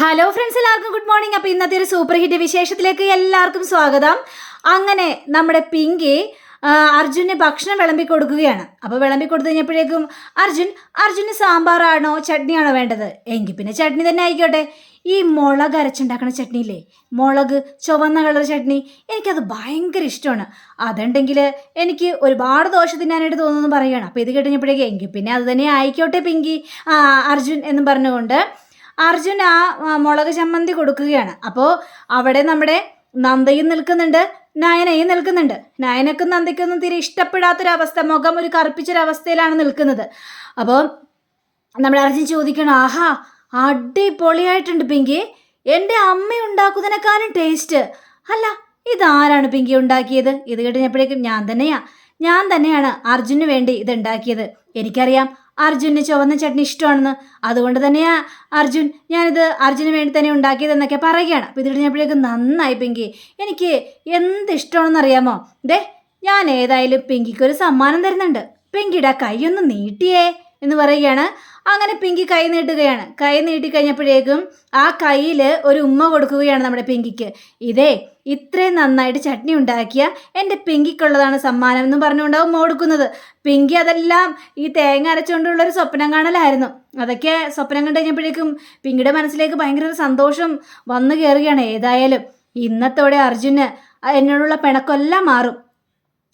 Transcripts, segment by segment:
Hello friends എല്ലാവർക്കും good morning അപ്പോൾ ഇന്നത്തെ ഒരു സൂപ്പർ ഹിറ്റ് വിശേഷത്തിലേക്ക് എല്ലാവർക്കും സ്വാഗതം. അങ്ങനെ നമ്മുടെ പിങ്കി അർജുന് ഭക്ഷണം വിളമ്പി കൊടുക്കുകയാണ്. അപ്പോൾ വിളമ്പി കൊടുത്തു കഴിഞ്ഞപ്പോഴേക്കും അർജുൻ അർജുന് സാമ്പാറാണോ ചട്നിയാണോ വേണ്ടത്? എങ്കിൽ പിന്നെ ചട്നി തന്നെ ആയിക്കോട്ടെ. ഈ മുളക് അരച്ചുണ്ടാക്കണ ചട്നിയില്ലേ മുളക് ചുവന്ന കളർ ചട്നി എനിക്കത് ഭയങ്കര ഇഷ്ടമാണ്. അതുണ്ടെങ്കിൽ എനിക്ക് ഒരുപാട് ദോഷം തിന്നാനായിട്ട് തോന്നുന്നു പറയുകയാണ്. അപ്പോൾ ഇത് കേട്ടുകഴിഞ്ഞപ്പോഴേക്കും എങ്കിൽ പിന്നെ അത് തന്നെ ആയിക്കോട്ടെ പിങ്കി അർജുൻ എന്നും പറഞ്ഞുകൊണ്ട്. അർജുൻ ആ മുളക് ചമ്മന്തി കൊടുക്കുകയാണ്. അപ്പോൾ അവിടെ നമ്മുടെ നന്ദയും നിൽക്കുന്നുണ്ട് നയനയും നിൽക്കുന്നുണ്ട്. നയനക്കും നന്ദയ്ക്കൊന്നും തീരെ ഇഷ്ടപ്പെടാത്തൊരവസ്ഥ മുഖം ഒരു കറുപ്പിച്ചൊരവസ്ഥയിലാണ് നിൽക്കുന്നത്. അപ്പോൾ നമ്മുടെ അർജുൻ ചോദിക്കണം ആഹാ അടിപൊളിയായിട്ടുണ്ട് പിങ്കി. എന്റെ അമ്മ ഉണ്ടാക്കുന്നതിനേക്കാളും ടേസ്റ്റ് അല്ല ഇതാരാണ് പിങ്കി ഉണ്ടാക്കിയത്? ഇത് കേട്ടപ്പോഴേക്കും ഞാൻ തന്നെയാ. ഞാൻ തന്നെയാണ് അർജുന് വേണ്ടി ഇത് ഉണ്ടാക്കിയത്. എനിക്കറിയാം അർജുന് ചുവന്ന ചട്നി ഇഷ്ടമാണെന്ന്. അതുകൊണ്ട് തന്നെയാ അർജുൻ ഞാനിത് അർജുന് വേണ്ടി തന്നെ ഉണ്ടാക്കിയതെന്നൊക്കെ പറയുകയാണ്. അപ്പോൾ ഇത് നന്നായി പിങ്കി. എനിക്ക് എന്ത് ഇഷ്ടമാണെന്ന് അറിയാമോ? ദേ ഞാൻ ഏതായാലും പിങ്കിക്ക് ഒരു സമ്മാനം തരുന്നുണ്ട്. പിങ്കിയുടെ കൈയൊന്ന് നീട്ടിയേ. എന്ന് പറയുകയാണ്. അങ്ങനെ പിങ്കി കൈ നീട്ടുകയാണ്. കൈ നീട്ടിക്കഴിഞ്ഞപ്പോഴേക്കും ആ കയ്യിൽ ഒരു ഉമ്മ കൊടുക്കുകയാണ് നമ്മുടെ പിങ്കിക്ക്. ഇതേ ഇത്രയും നന്നായിട്ട് ചട്നി ഉണ്ടാക്കിയ എന്റെ പിങ്കിക്കുള്ളതാണ് സമ്മാനം എന്ന് പറഞ്ഞുകൊണ്ടാവും മോടുക്കുന്നത് പിങ്കി അതെല്ലാം ഈ തേങ്ങ അരച്ചുകൊണ്ടുള്ളൊരു സ്വപ്നം കാണലായിരുന്നു. അതൊക്കെ സ്വപ്നം കണ്ടു കഴിഞ്ഞപ്പോഴേക്കും പിങ്കിയുടെ മനസ്സിലേക്ക് ഭയങ്കര ഒരു സന്തോഷം വന്നു കയറുകയാണ്. ഏതായാലും ഇന്നത്തോടെ അർജുന് എന്നോടുള്ള പിണക്കെല്ലാം മാറും.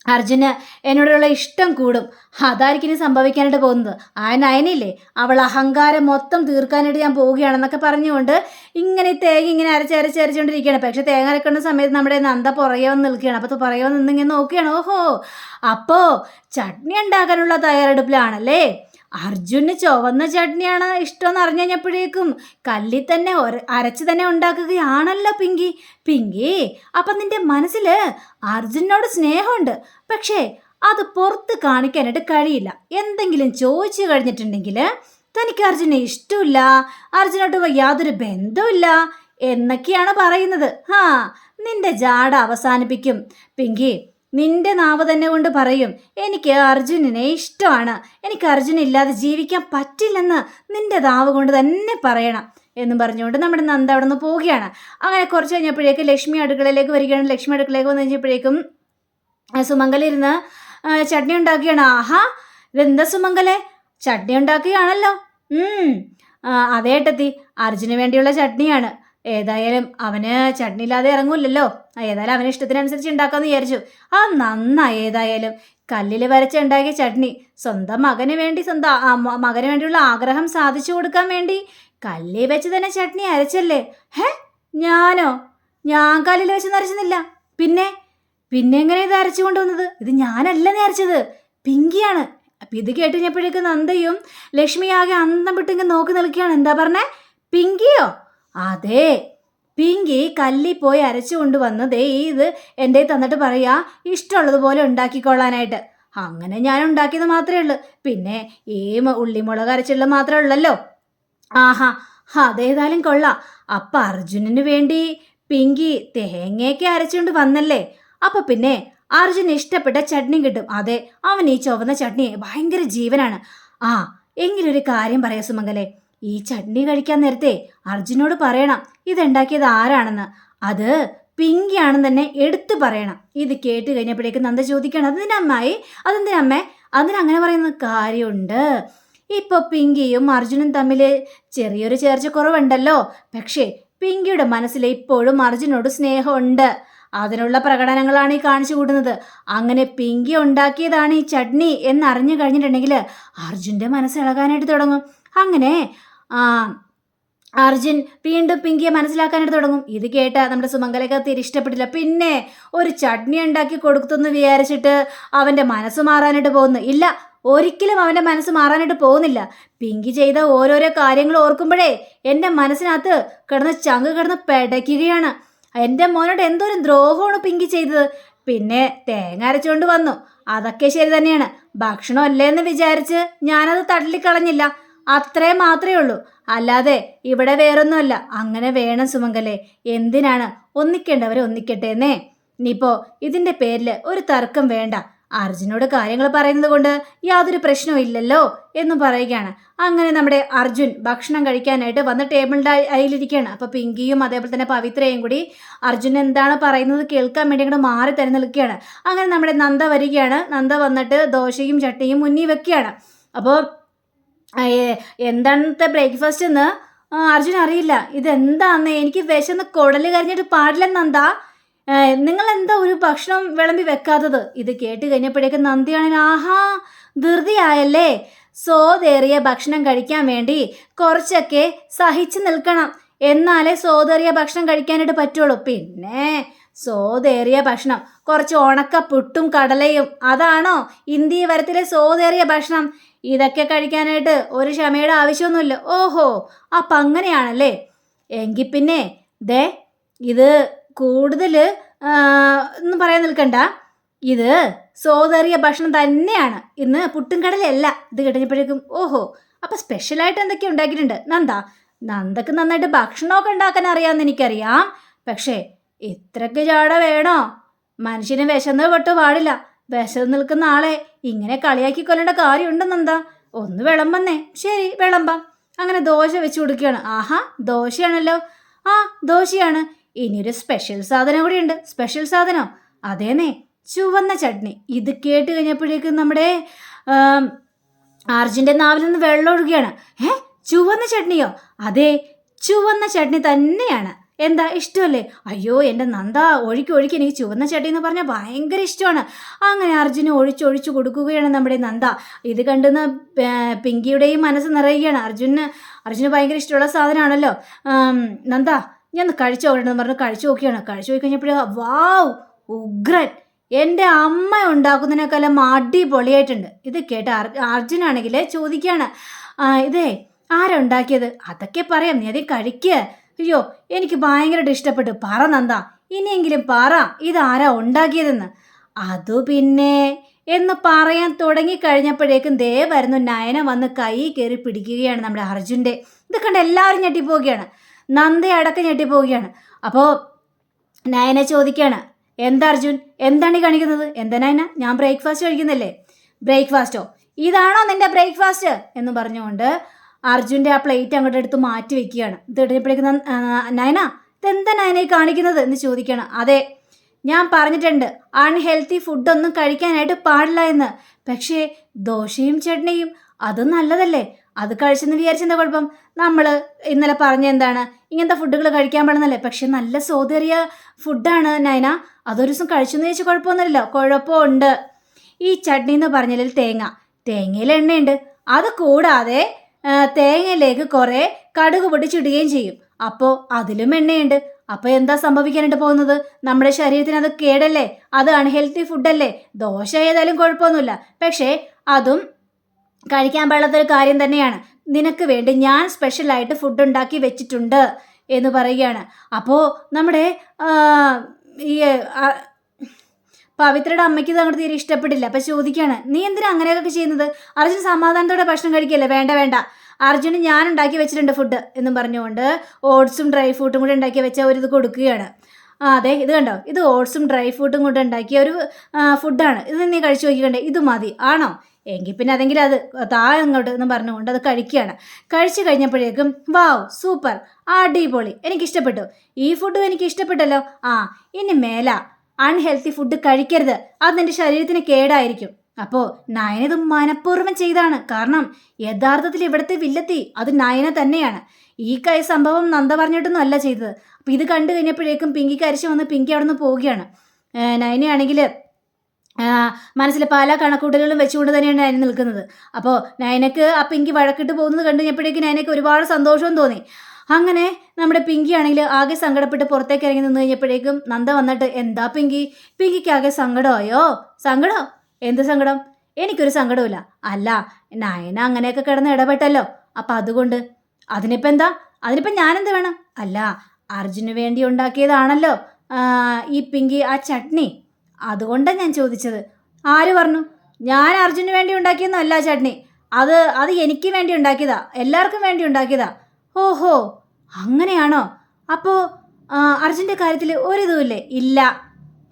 അർജുന് എന്നോടുള്ള ഇഷ്ടം കൂടും. അതായിരിക്കും ഇനി സംഭവിക്കാനായിട്ട് പോകുന്നത്. ആ നയനില്ലേ അവൾ അഹങ്കാരം മൊത്തം തീർക്കാനായിട്ട് ഞാൻ പോവുകയാണെന്നൊക്കെ പറഞ്ഞുകൊണ്ട് ഇങ്ങനെ തേങ്ങ ഇങ്ങനെ അരച്ച് അരച്ച് അരച്ചുകൊണ്ടിരിക്കുകയാണ് പക്ഷേ തേങ്ങ അരക്കുന്ന സമയത്ത് നമ്മുടെ നന്ദ പുറകെ വന്ന് നിൽക്കുകയാണ്. അപ്പോൾ പുറകെ വന്ന് നിന്നിങ്ങനെ നോക്കുകയാണ്. ഓഹോ അപ്പോൾ ചട്നി ഉണ്ടാക്കാനുള്ള തയ്യാറെടുപ്പിലാണല്ലേ? അർജുന് ചുവന്ന ചട്നിയാണ് ഇഷ്ടമെന്ന് അറിഞ്ഞു കഴിഞ്ഞപ്പോഴേക്കും കല്ലിൽ തന്നെ അരച്ച് തന്നെ ഉണ്ടാക്കുകയാണല്ലോ പിങ്കി. പിങ്കി അപ്പം നിന്റെ മനസ്സിൽ അർജുനോട് സ്നേഹമുണ്ട്. പക്ഷേ അത് പുറത്ത് കാണിക്കാനായിട്ട് കഴിയില്ല. എന്തെങ്കിലും ചോദിച്ചു കഴിഞ്ഞിട്ടുണ്ടെങ്കിൽ തനിക്ക് അർജുനെ ഇഷ്ടമില്ല അർജുനോട്ട് യാതൊരു ബന്ധമില്ല എന്നൊക്കെയാണ് പറയുന്നത്. ആ നിന്റെ ജാട അവസാനിപ്പിക്കും. പിങ്കി നിന്റെ നാവ് തന്നെ കൊണ്ട് പറയും എനിക്ക് അർജുനനെ ഇഷ്ടമാണ്. എനിക്ക് അർജുനില്ലാതെ ജീവിക്കാൻ പറ്റില്ലെന്ന് നിന്റെ നാവ് കൊണ്ട് തന്നെ പറയണം. എന്നും പറഞ്ഞുകൊണ്ട് നമ്മുടെ നന്ദ അവിടെ നിന്ന് പോവുകയാണ്. അങ്ങനെ കുറച്ച് കഴിഞ്ഞപ്പോഴേക്കും ലക്ഷ്മി അടുക്കളയിലേക്ക് വരികയാണ്. ലക്ഷ്മി അടുക്കളയിലേക്ക് വന്നു കഴിഞ്ഞപ്പോഴേക്കും സുമംഗലിരുന്ന് ചട്നി ഉണ്ടാക്കുകയാണ്. ആഹാ ഇതെന്താ സുമംഗലെ? ചട്നി ഉണ്ടാക്കുകയാണല്ലോ. ഉം ആ, അതേ ഏട്ടത്തി അർജുന് വേണ്ടിയുള്ള ചട്നിയാണ്. ഏതായാലും അവന് ചട്നി ഇല്ലാതെ ഇറങ്ങൂലല്ലോ ആ, ഏതായാലും അവന് ഇഷ്ടത്തിനനുസരിച്ച് ഉണ്ടാക്കാമെന്ന് വിചാരിച്ചു. ആ നന്നായി ഏതായാലും. കല്ലിൽ വരച്ച് ഉണ്ടാക്കിയ ചട്നി. സ്വന്തം മകന് വേണ്ടി സ്വന്തം മകന് വേണ്ടിയുള്ള ആഗ്രഹം സാധിച്ചു കൊടുക്കാൻ വേണ്ടി കല്ലിൽ വെച്ച് തന്നെ ചട്നി അരച്ചല്ലേ? ഹേ? ഞാനോ? ഞാൻ കല്ലിൽ വെച്ച് അരച്ചുന്നില്ല പിന്നെ? പിന്നെ എങ്ങനെ ഇത് അരച്ചു കൊണ്ടുവന്നത്? ഇത് ഞാനല്ല നേരച്ചത് പിങ്കിയാണ്. അപ്പൊ ഇത് കേട്ട് കഴിഞ്ഞപ്പോഴേക്കും നന്ദയും ലക്ഷ്മി ആകെ അന്തം വിട്ടിങ്ങനെ നോക്കി നിൽക്കുകയാണ്. എന്താ പറഞ്ഞേ? പിങ്കിയോ? അതെ പിങ്കി കല്ലി പോയി അരച്ചു കൊണ്ടുവന്ന് ദേ ഇത് എന്റെ തന്നിട്ട് പറയാ ഇഷ്ടമുള്ളതുപോലെ ഉണ്ടാക്കിക്കൊള്ളാനായിട്ട് അങ്ങനെ ഞാൻ ഉണ്ടാക്കിയത് മാത്രമേ ഉള്ളൂ. പിന്നെ ഈ ഉള്ളിമുളക് അരച്ചുള്ളത് മാത്രമേ ഉള്ളല്ലോ. ആഹാ അതേതായാലും കൊള്ളാം. അപ്പം അർജുനന് വേണ്ടി പിങ്കി തേങ്ങയൊക്കെ അരച്ചുകൊണ്ട് വന്നല്ലേ? അപ്പൊ പിന്നെ അർജുന് ഇഷ്ടപ്പെട്ട ചട്നി കിട്ടും. അതെ അവൻ ഈ ചുവന്ന ചട്നി ഭയങ്കര ജീവനാണ്. ആ എങ്കിലൊരു കാര്യം പറയാം സുമംഗലെ. ഈ ചട്നി കഴിക്കാൻ നേരത്തെ അർജുനോട് പറയണം ഇതുണ്ടാക്കിയത് ആരാണെന്ന്. അത് പിങ്കിയാണെന്ന് തന്നെ എടുത്തു പറയണം. ഇത് കേട്ട് കഴിഞ്ഞപ്പോഴേക്കും നന്ദ ചോദിക്കണം അതെന്തിനാ അമ്മായി? അതെന്തിനാ അമ്മേ? അതിനങ്ങനെ പറയുന്ന കാര്യമുണ്ട്. ഇപ്പൊ പിങ്കിയും അർജുനും തമ്മിൽ ചെറിയൊരു ചേർച്ച കുറവുണ്ടല്ലോ പക്ഷേ പിങ്കിയുടെ മനസ്സിൽ ഇപ്പോഴും അർജുനോട് സ്നേഹമുണ്ട്. അതിനുള്ള പ്രകടനങ്ങളാണ് ഈ കാണിച്ചു കൂടുന്നത് അങ്ങനെ പിങ്കി ഉണ്ടാക്കിയതാണ് ഈ ചട്നി എന്നറിഞ്ഞു കഴിഞ്ഞിട്ടുണ്ടെങ്കിൽ അർജുന്റെ മനസ്സിളകാനായിട്ട് തുടങ്ങും. അങ്ങനെ ആ അർജുൻ വീണ്ടും പിങ്കിയെ മനസ്സിലാക്കാനായിട്ട് തുടങ്ങും. ഇത് കേട്ട നമ്മുടെ സുമംഗലയ്ക്ക് തീരെ ഇഷ്ടപ്പെട്ടില്ല. പിന്നെ ഒരു ചട്നി ഉണ്ടാക്കി കൊടുത്തെന്ന് വിചാരിച്ചിട്ട് അവന്റെ മനസ്സ് മാറാനായിട്ട് പോകുന്നു. ഇല്ല ഒരിക്കലും അവന്റെ മനസ്സ് മാറാനായിട്ട് പോകുന്നില്ല. പിങ്കി ചെയ്ത ഓരോരോ കാര്യങ്ങൾ ഓർക്കുമ്പോഴേ എന്റെ മനസ്സിനകത്ത് കിടന്ന് ചങ്ക് കിടന്ന് പെടയ്ക്കുകയാണ്. എന്റെ മോനോട് എന്തോരം ദ്രോഹമാണ് പിങ്കി ചെയ്തത്. പിന്നെ തേങ്ങ അരച്ചുകൊണ്ട് വന്നു. അതൊക്കെ ശരി തന്നെയാണ്. ഭക്ഷണം അല്ലേ എന്ന് വിചാരിച്ച് ഞാനത് തള്ളിക്കളഞ്ഞില്ല അത്രേ മാത്രമേ ഉള്ളൂ. അല്ലാതെ ഇവിടെ വേറൊന്നുമല്ല. അങ്ങനെ വേണം സുമംഗലെ. എന്തിനാണ് ഒന്നിക്കേണ്ടവരെ ഒന്നിക്കട്ടെ എന്നേ ഇനിയിപ്പോ ഇതിന്റെ പേരിൽ ഒരു തർക്കം വേണ്ട. അർജുനോട് കാര്യങ്ങൾ പറയുന്നത് കൊണ്ട് യാതൊരു പ്രശ്നവും ഇല്ലല്ലോ എന്ന് പറയുകയാണ്. അങ്ങനെ നമ്മുടെ അർജുൻ ഭക്ഷണം കഴിക്കാനായിട്ട് വന്ന് ടേബിളിന്റെ അയിലിരിക്കുകയാണ്. അപ്പോൾ പിങ്കിയും അതേപോലെ തന്നെ പവിത്രയും കൂടി അർജുൻ എന്താണ് പറയുന്നത് കേൾക്കാൻ വേണ്ടി അങ്ങോട്ട് മാറി തരം നിൽക്കുകയാണ്. അങ്ങനെ നമ്മുടെ നന്ദ വരികയാണ്. നന്ദ വന്നിട്ട് ദോശയും ചട്ടിയും മുന്നിൽ വെക്കുകയാണ്. അപ്പോൾ എന്താണത്തെ ബ്രേക്ക്ഫാസ്റ്റ് എന്ന്? അർജുൻ അറിയില്ല. ഇതെന്താന്ന്? എനിക്ക് വിശന്ന് കുടൽ കരിഞ്ഞിട്ട് പാടില്ലെന്നെന്താ നിങ്ങൾ എന്താ ഒരു ഭക്ഷണം വിളമ്പി വെക്കാത്തത്? ഇത് കേട്ട് കഴിഞ്ഞപ്പോഴേക്കും നന്ദിയാണെങ്കിൽ ആഹാ ധൃതിയായല്ലേ? സോതേറിയ ഭക്ഷണം കഴിക്കാൻ വേണ്ടി കുറച്ചൊക്കെ സഹിച്ചു നിൽക്കണം. എന്നാലേ സോതേറിയ ഭക്ഷണം കഴിക്കാനായിട്ട് പറ്റുള്ളൂ. പിന്നെ സോതേറിയ ഭക്ഷണം കുറച്ച് ഉണക്ക പുട്ടും കടലയും. അതാണോ ഇന്ത്യ വരത്തിലെ സോതേറിയ ഭക്ഷണം? ഇതൊക്കെ കഴിക്കാനായിട്ട് ഒരു ക്ഷമയുടെ ആവശ്യമൊന്നുമില്ല. ഓഹോ അപ്പം അങ്ങനെയാണല്ലേ? എങ്കിൽ പിന്നെ ദേ ഇത് കൂടുതൽ ഒന്നും പറയാൻ നിൽക്കണ്ട. ഇത് സോതറിയ ഭക്ഷണം തന്നെയാണ്. ഇന്ന് പുട്ടും കടലല്ല ഇത് കഴിഞ്ഞപ്പോഴേക്കും ഓഹോ അപ്പം സ്പെഷ്യലായിട്ട് എന്തൊക്കെ ഉണ്ടാക്കിയിട്ടുണ്ട്? നന്ദ നന്ദക്ക് നന്നായിട്ട് ഭക്ഷണമൊക്കെ ഉണ്ടാക്കാൻ അറിയാമെന്ന് എനിക്കറിയാം. പക്ഷേ ഇത്രയ്ക്ക് ചാട വേണോ? മനുഷ്യന് വിശന്ന് പെട്ട് പാടില്ല. വിശന്ന് നിൽക്കുന്ന ആളെ ഇങ്ങനെ കളിയാക്കി കൊല്ലേണ്ട കാര്യമുണ്ടെന്നെന്താ? ഒന്ന് വിളമ്പന്നേ ശരി വിളമ്പാം. അങ്ങനെ ദോശ വെച്ച് കൊടുക്കുകയാണ്. ആഹാ ദോശയാണല്ലോ. ആ ദോശയാണ്. ഇനിയൊരു സ്പെഷ്യൽ സാധനം കൂടി ഉണ്ട് സ്പെഷ്യൽ സാധനം? അതേന്നേ ചുവന്ന ചട്നി. ഇത് കേട്ട് കഴിഞ്ഞപ്പോഴേക്കും നമ്മുടെ അർജുന്റെ നാവിൽ നിന്ന് വെള്ളം ഒഴുകുകയാണ്. ഏ ചുവന്ന ചട്നിയോ? അതെ ചുവന്ന ചട്നി തന്നെയാണ്. എന്താ ഇഷ്ടമല്ലേ? അയ്യോ എന്റെ നന്ദ ഒഴുക്കി ഒഴുക്കി എനിക്ക് ചുവന്ന ചട്ടി എന്ന് പറഞ്ഞാൽ ഭയങ്കര ഇഷ്ടമാണ്. അങ്ങനെ അർജുന് ഒഴിച്ചൊഴിച്ചു കൊടുക്കുകയാണ് നമ്മുടെ നന്ദ. ഇത് കണ്ടുന്ന പിങ്കിയുടെയും മനസ്സ് നിറയുകയാണ്. അർജുന് അർജുന് ഭയങ്കര ഇഷ്ടമുള്ള സാധനമാണല്ലോ. നന്ദ ഞാൻ കഴിച്ചു നോക്കണമെന്ന് പറഞ്ഞ് കഴിച്ചു നോക്കിയാണ് കഴിച്ചു നോക്കി കഴിഞ്ഞപ്പോഴേ വാവ് ഉഗ്രൻ. എന്റെ അമ്മ ഉണ്ടാക്കുന്നതിനേക്കാളും അടിപൊളിയായിട്ടുണ്ട്. ഇത് കേട്ട് അർജുനാണെങ്കിൽ ചോദിക്കുകയാണ്. ഇതേ ആരാ ഉണ്ടാക്കിയത്? അതൊക്കെ പറയാം. നീ അതേ കഴിക്കുക അയ്യോ എനിക്ക് ഭയങ്കരമായിട്ട് ഇഷ്ടപ്പെട്ടു. പറ നന്ദ. ഇനിയെങ്കിലും പറ ഇതാരാ ഉണ്ടാക്കിയതെന്ന്. അതു പിന്നെ. എന്ന് പറയാൻ തുടങ്ങിക്കഴിഞ്ഞപ്പോഴേക്കും ദേ വരുന്നു നയന വന്ന് കൈ കയറി പിടിക്കുകയാണ് നമ്മുടെ അർജുന്റെ. ഇത് കണ്ട് എല്ലാവരും ഞെട്ടിപ്പോവുകയാണ്. നന്ദ അടക്കം ഞെട്ടിപ്പോവുകയാണ്. അപ്പോൾ നയന ചോദിക്കുകയാണ് എന്താ അർജുൻ? എന്താണ് ഈ കാണിക്കുന്നത്? എന്താ നയന? ഞാൻ ബ്രേക്ക്ഫാസ്റ്റ് കഴിക്കുന്നില്ലേ? ബ്രേക്ക്ഫാസ്റ്റോ? ഇതാണോ നിന്റെ ബ്രേക്ക്ഫാസ്റ്റ്? എന്ന് പറഞ്ഞുകൊണ്ട് അർജുന്റെ ആ പ്ലേറ്റ് അങ്ങോട്ട് എടുത്ത് മാറ്റി വെക്കുകയാണ്. ഇത് ഇടുന്നപ്പോഴേക്കും നയന ഇതെന്താ നയനെ കാണിക്കുന്നത് എന്ന് ചോദിക്കുകയാണ്. അതെ ഞാൻ പറഞ്ഞിട്ടുണ്ട് അൺഹെൽത്തി ഫുഡൊന്നും കഴിക്കാനായിട്ട് പാടില്ല എന്ന്. പക്ഷേ ദോശയും ചട്നിയും അതും നല്ലതല്ലേ? അത് കഴിച്ചെന്ന് വിചാരിച്ചെന്താ കുഴപ്പം? നമ്മൾ ഇന്നലെ പറഞ്ഞ എന്താണ് ഇങ്ങനത്തെ ഫുഡുകൾ കഴിക്കാൻ പാടുന്നല്ലേ പക്ഷെ നല്ല സോതേറിയ ഫുഡാണ് നയന. അതൊരു ദിവസം കഴിച്ചെന്ന് ചോദിച്ചാൽ കുഴപ്പമൊന്നുമില്ല കുഴപ്പമുണ്ട്. ഈ ചട്നി എന്ന് പറഞ്ഞാൽ തേങ്ങ. തേങ്ങയിൽ എണ്ണയുണ്ട്. അത് കൂടാതെ തേങ്ങയിലേക്ക് കുറേ കടുക് പൊട്ടിച്ചിടുകയും ചെയ്യും. അപ്പോൾ അതിലും എണ്ണയുണ്ട്. അപ്പോൾ എന്താ സംഭവിക്കാനായിട്ട് പോകുന്നത്? നമ്മുടെ ശരീരത്തിന് അത് കേടല്ലേ? അത് അൺഹെൽത്തി ഫുഡല്ലേ ദോശ ഏതായാലും കുഴപ്പമൊന്നുമില്ല. പക്ഷേ അതും കഴിക്കാൻ പാടാത്തൊരു കാര്യം തന്നെയാണ്. നിനക്ക് വേണ്ടി ഞാൻ സ്പെഷ്യലായിട്ട് ഫുഡ് ഉണ്ടാക്കി വെച്ചിട്ടുണ്ട് എന്ന് പറയുകയാണ്. അപ്പോൾ നമ്മുടെ ഈ പവിത്രയുടെ അമ്മയ്ക്ക് അങ്ങോട്ട് തീരെ ഇഷ്ടപ്പെട്ടില്ല. അപ്പം ചോദിക്കുകയാണ് നീ എന്തിനാ അങ്ങനെയൊക്കെ ചെയ്യുന്നത്? അർജുൻ സമാധാനത്തോടെ ഭക്ഷണം കഴിക്കല്ലേ വേണ്ട വേണ്ട. അർജുന് ഞാൻ ഉണ്ടാക്കി വെച്ചിട്ടുണ്ട് ഫുഡ് എന്നും പറഞ്ഞുകൊണ്ട് ഓട്സും ഡ്രൈ ഫ്രൂട്ടും കൂടി ഉണ്ടാക്കി വെച്ച ഒരു ഇത് കൊടുക്കുകയാണ്. ആ അതെ ഇത് കണ്ടോ? ഇത് ഓട്സും ഡ്രൈ ഫ്രൂട്ടും കൊണ്ട് ഉണ്ടാക്കിയ ഒരു ഫുഡാണ് ഇത് നീ കഴിച്ചു നോക്കിക്കണ്ടേ ഇത് മതി. ആണോ? എങ്കിൽ പിന്നെ അതെങ്കിൽ അത് താ അങ്ങോട്ട് എന്ന് പറഞ്ഞുകൊണ്ട് അത് കഴിക്കുകയാണ്. കഴിച്ചു കഴിഞ്ഞപ്പോഴേക്കും വാവ് സൂപ്പർ അടിപൊളി എനിക്ക് ഇഷ്ടപ്പെട്ടു ഈ ഫുഡ് എനിക്ക് ഇഷ്ടപ്പെട്ടല്ലോ ആ ഇനി മേല അൺഹെൽത്തി ഫുഡ് കഴിക്കരുത്. അത് നിന്റെ ശരീരത്തിന് കേടായിരിക്കും. അപ്പോൾ നയനത് മനഃപൂർവം ചെയ്താണ്. കാരണം യഥാർത്ഥത്തിൽ ഇവിടുത്തെ വില്ലത്തി അത് നയന തന്നെയാണ്. ഈ കൈ സംഭവം നന്ദ പറഞ്ഞിട്ടൊന്നും അല്ല ചെയ്തത്. അപ്പോൾ ഇത് കണ്ടു കഴിഞ്ഞപ്പോഴേക്കും പിങ്കിക്ക് അരിച്ചു വന്ന് പിങ്കി അവിടെ നിന്ന് പോവുകയാണ് നയനയാണെങ്കിൽ മനസ്സിൽ പല കണക്കൂട്ടലുകളും വെച്ചുകൊണ്ട് തന്നെയാണ് നയന നിൽക്കുന്നത്. അപ്പോൾ നയനക്ക് ആ പിങ്കി വഴക്കിട്ട് പോകുന്നത് കണ്ടു കഴിഞ്ഞപ്പോഴേക്കും നയനക്ക് ഒരുപാട് സന്തോഷവും തോന്നി. അങ്ങനെ നമ്മുടെ പിങ്കി ആണെങ്കിൽ ആകെ സങ്കടപ്പെട്ട് പുറത്തേക്ക് ഇറങ്ങി നിന്ന് കഴിഞ്ഞപ്പോഴേക്കും നന്ദ വന്നിട്ട് എന്താ പിങ്കി? പിങ്കിക്ക് ആകെ സങ്കടമായോ? സങ്കടം? എന്ത് സങ്കടം? എനിക്കൊരു സങ്കടമില്ല അല്ല നയന അങ്ങനെയൊക്കെ കിടന്ന് ഇടപെട്ടല്ലോ. അപ്പം അതുകൊണ്ട്? അതിനിപ്പോൾ എന്താ? അതിനിപ്പോൾ ഞാനെന്ത് വേണം? അല്ല അർജുന് വേണ്ടി ഉണ്ടാക്കിയതാണല്ലോ ഈ പിങ്കി ആ ചട്നി. അതുകൊണ്ടാണ് ഞാൻ ചോദിച്ചത്. ആര് പറഞ്ഞു? ഞാൻ അർജുന് വേണ്ടി ഉണ്ടാക്കിയൊന്നും ആ ചട്നി. അത് അത് എനിക്ക് വേണ്ടി ഉണ്ടാക്കിയതാ. എല്ലാവർക്കും വേണ്ടി ഉണ്ടാക്കിയതാ. ഓഹോ അങ്ങനെയാണോ? അപ്പോൾ അർജുന്റെ കാര്യത്തിൽ ഒരിതുമില്ലേ? ഇല്ല.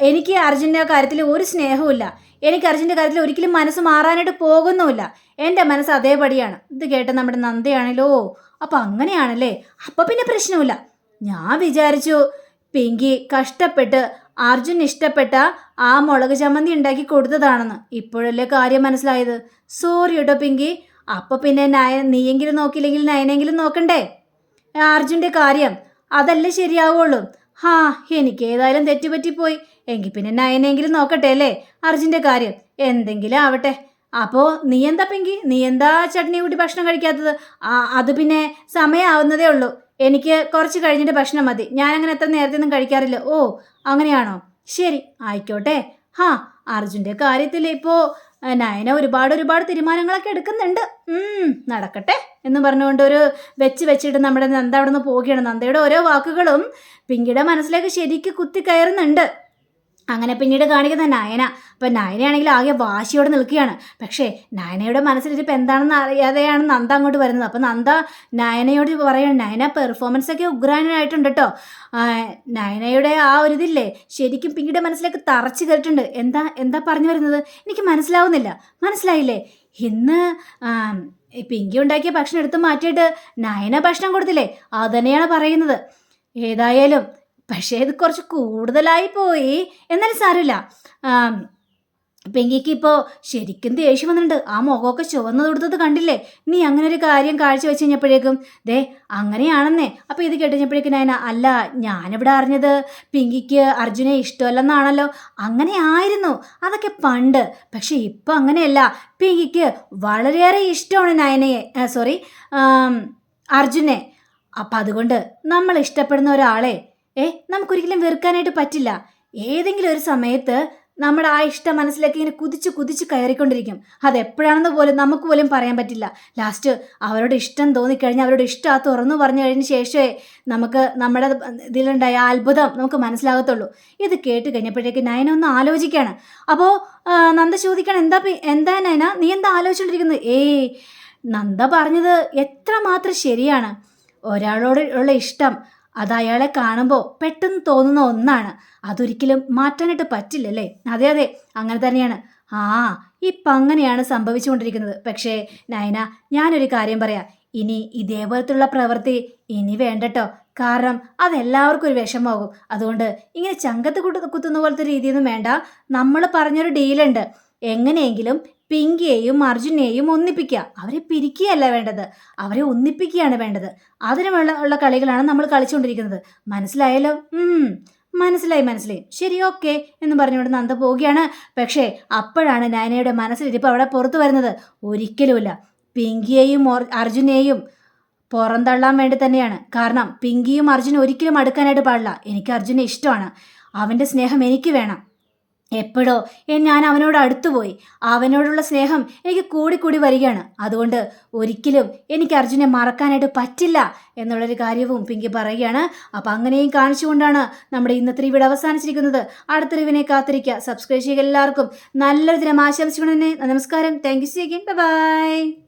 എനിക്ക് അർജുന്റെ കാര്യത്തിൽ ഒരു സ്നേഹവുമില്ല. എനിക്ക് അർജുന്റെ കാര്യത്തിൽ ഒരിക്കലും മനസ്സ് മാറാനായിട്ട് പോകുന്നുമില്ല. എന്റെ മനസ്സ് അതേപടിയാണ്. ഇത് കേട്ട നമ്മുടെ നന്ദയാണല്ലോ. അപ്പം അങ്ങനെയാണല്ലേ? അപ്പം പിന്നെ പ്രശ്നമില്ല. ഞാൻ വിചാരിച്ചു പിങ്കി കഷ്ടപ്പെട്ട് അർജുൻ ഇഷ്ടപ്പെട്ട ആ മുളക് ചമ്മന്തി ഉണ്ടാക്കി കൊടുത്തതാണെന്ന്. ഇപ്പോഴല്ലേ കാര്യം മനസ്സിലായത്. സോറി കേട്ടോ പിങ്കി. അപ്പം പിന്നെ നയ നീയെങ്കിലും നോക്കിയില്ലെങ്കിൽ നയനെങ്കിലും നോക്കണ്ടേ? അർജുന്റെ കാര്യം അതല്ലേ ശരിയാവുള്ളൂ. ഹാ എനിക്ക് ഏതായാലും തെറ്റുപറ്റിപ്പോയി. എങ്കിൽ പിന്നെ നയനെങ്കിലും നോക്കട്ടെ അല്ലേ? അർജുന്റെ കാര്യം. എന്തെങ്കിലും ആവട്ടെ. അപ്പോൾ നീ എന്താ പെങ്കി? നീ എന്താ ചട്നി കൂട്ടി ഭക്ഷണം കഴിക്കാത്തത്? അത് പിന്നെ സമയമാവുന്നതേ ഉള്ളൂ. എനിക്ക് കുറച്ച് കഴിഞ്ഞിട്ട് ഭക്ഷണം മതി. ഞാൻ എത്ര നേരത്തെ ഒന്നും കഴിക്കാറില്ല. ഓ അങ്ങനെയാണോ? ശരി ആയിക്കോട്ടെ. ഹാ അർജുന്റെ കാര്യത്തിൽ ഇപ്പോൾ നയന ഒരുപാട് ഒരുപാട് തീരുമാനങ്ങളൊക്കെ എടുക്കുന്നുണ്ട്. നടക്കട്ടെ എന്ന് പറഞ്ഞുകൊണ്ട് ഒരു വെച്ച് വെച്ചിട്ട് നമ്മുടെ നന്ദ അവിടെ നിന്ന് പോവുകയാണ്. നന്ദയുടെ ഓരോ വാക്കുകളും പിങ്കിയുടെ മനസ്സിലേക്ക് ശരിക്ക് കുത്തി കയറുന്നുണ്ട് അങ്ങനെ പിന്നീട് കാണിക്കുന്ന നയന. അപ്പം നയനയാണെങ്കിൽ ആകെ വാശിയോടെ നിൽക്കുകയാണ്. പക്ഷേ നയനയുടെ മനസ്സിൽ മനസ്സിലിരിപ്പ് എന്താണെന്ന് അറിയാതെയാണ് നന്ദ അങ്ങോട്ട് വരുന്നത്. അപ്പം നന്ദ നയനയോട് പറയുന്നു നയന പെർഫോമൻസ് ഒക്കെ ഉഗ്രാനായിട്ടുണ്ട് കേട്ടോ നയനയുടെ ആ ഒരു ഇതില്ലേ ശരിക്കും പിന്നീട് മനസ്സിലേക്ക് തറച്ചു കയറിയിട്ടുണ്ട്. എന്താ എന്താ പറഞ്ഞു വരുന്നത്? എനിക്ക് മനസ്സിലാവുന്നില്ല. മനസ്സിലായില്ലേ? ഇന്ന് പിങ്കി ഉണ്ടാക്കിയ ഭക്ഷണം എടുത്ത് മാറ്റിയിട്ട് നയന ഭക്ഷണം കൊടുത്തില്ലേ? അത് പറയുന്നത്. ഏതായാലും പക്ഷേ ഇത് കുറച്ച് കൂടുതലായി പോയി. എന്നാലും സാരമില്ല. പെങ്കിക്ക് ഇപ്പോൾ ശരിക്കും ദേഷ്യം വന്നിട്ടുണ്ട്. ആ മുഖമൊക്കെ ചുവന്നു കൊടുത്തത് കണ്ടില്ലേ? നീ അങ്ങനെ ഒരു കാര്യം കാഴ്ച വെച്ച് കഴിഞ്ഞപ്പോഴേക്കും ദേ അങ്ങനെയാണെന്നേ. അപ്പോൾ ഇത് കേട്ടുകഴിഞ്ഞപ്പോഴേക്കും നയന അല്ല ഞാനിവിടെ അറിഞ്ഞത് പിങ്കിക്ക് അർജുനെ ഇഷ്ടമല്ലെന്നാണല്ലോ. അങ്ങനെ ആയിരുന്നു. അതൊക്കെ പണ്ട്. പക്ഷേ ഇപ്പം അങ്ങനെയല്ല. പിങ്കിക്ക് വളരെയേറെ ഇഷ്ടമാണ് നയനയെ സോറി അർജുനെ. അപ്പം അതുകൊണ്ട് നമ്മൾ ഇഷ്ടപ്പെടുന്ന ഒരാളെ ഏ നമുക്കൊരിക്കലും വെറുക്കാനായിട്ട് പറ്റില്ല. ഏതെങ്കിലും ഒരു സമയത്ത് നമ്മുടെ ആ ഇഷ്ട മനസ്സിലേക്ക് ഇങ്ങനെ കുതിച്ച് കുതിച്ച് കയറിക്കൊണ്ടിരിക്കും. അതെപ്പോഴാണെന്ന് പോലും നമുക്ക് പോലും പറയാൻ പറ്റില്ല. ലാസ്റ്റ് അവരോട് ഇഷ്ടം തോന്നിക്കഴിഞ്ഞാൽ അവരോട് ഇഷ്ടം ആ തുറന്നു പറഞ്ഞു കഴിഞ്ഞ ശേഷമേ നമുക്ക് നമ്മുടെ ഇതിലുണ്ടായ അത്ഭുതം നമുക്ക് മനസ്സിലാകത്തുള്ളൂ. ഇത് കേട്ട് കഴിഞ്ഞപ്പോഴേക്ക് നയന ഒന്ന് ആലോചിക്കുകയാണ്. അപ്പോൾ നന്ദ ചോദിക്കണം എന്താ എന്താ നയന? നീ എന്താ ആലോചിച്ചുകൊണ്ടിരിക്കുന്നത് ഏയ് നന്ദ പറഞ്ഞത് എത്രമാത്രം ശരിയാണ്. ഒരാളോട് ഉള്ള ഇഷ്ടം അത് അയാളെ കാണുമ്പോൾ പെട്ടെന്ന് തോന്നുന്ന ഒന്നാണ്. അതൊരിക്കലും മാറ്റാനായിട്ട് പറ്റില്ലല്ലേ? അതെ അതെ അങ്ങനെ തന്നെയാണ്. ആ ഇപ്പം അങ്ങനെയാണ് സംഭവിച്ചുകൊണ്ടിരിക്കുന്നത്. പക്ഷേ നയന ഞാനൊരു കാര്യം പറയാം. ഇനി ഇതേപോലത്തുള്ള പ്രവൃത്തി ഇനി വേണ്ടട്ടോ. കാരണം അതെല്ലാവർക്കും ഒരു വിഷമമാകും. അതുകൊണ്ട് ഇങ്ങനെ ചങ്കത്ത് കുത്തു കുത്തുന്ന പോലത്തെ രീതിയൊന്നും വേണ്ട. നമ്മൾ പറഞ്ഞൊരു ഡീലുണ്ട്. എങ്ങനെയെങ്കിലും പിങ്കിയെയും അർജുനെയും ഒന്നിപ്പിക്കുക. അവരെ പിരിക്കുകയല്ല വേണ്ടത്. അവരെ ഒന്നിപ്പിക്കുകയാണ് വേണ്ടത്. അതിനുള്ള ഉള്ള കളികളാണ് നമ്മൾ കളിച്ചുകൊണ്ടിരിക്കുന്നത്. മനസ്സിലായല്ലോ? മനസ്സിലായി മനസ്സിലായി. ശരി ഓക്കെ എന്ന് പറഞ്ഞുകൊണ്ട് നന്ദ പോവുകയാണ്. പക്ഷേ അപ്പോഴാണ് നയനയുടെ മനസ്സിലിരിപ്പ് അവിടെ പുറത്തു വരുന്നത്. ഒരിക്കലുമില്ല. പിങ്കിയെയും അർജുനെയും പുറന്തള്ളാൻ വേണ്ടി തന്നെയാണ്. കാരണം പിങ്കിയും അർജുനും ഒരിക്കലും അടുക്കാനായിട്ട് പാടില്ല. എനിക്ക് അർജുനെ ഇഷ്ടമാണ്. അവന്റെ സ്നേഹം എനിക്ക് വേണം. എപ്പോഴോ ഞാൻ അവനോട് അടുത്തുപോയി. അവനോടുള്ള സ്നേഹം എനിക്ക് കൂടിക്കൂടി വരികയാണ്. അതുകൊണ്ട് ഒരിക്കലും എനിക്ക് അർജുനെ മറക്കാനായിട്ട് പറ്റില്ല എന്നുള്ളൊരു കാര്യവും പിങ്കി പറയുകയാണ്. അപ്പം അങ്ങനെയും കാണിച്ചുകൊണ്ടാണ് നമ്മുടെ ഇന്നത്തെ ഈ വീട് അവസാനിച്ചിരിക്കുന്നത്. അടുത്ത റിവിനെ കാത്തിരിക്കുക. സബ്സ്ക്രൈബ് ചെയ്യുക എല്ലാവർക്കും. നല്ലൊരു ദിനം ആശംസിക്കണം തന്നെ നമസ്കാരം. Thank you see again bye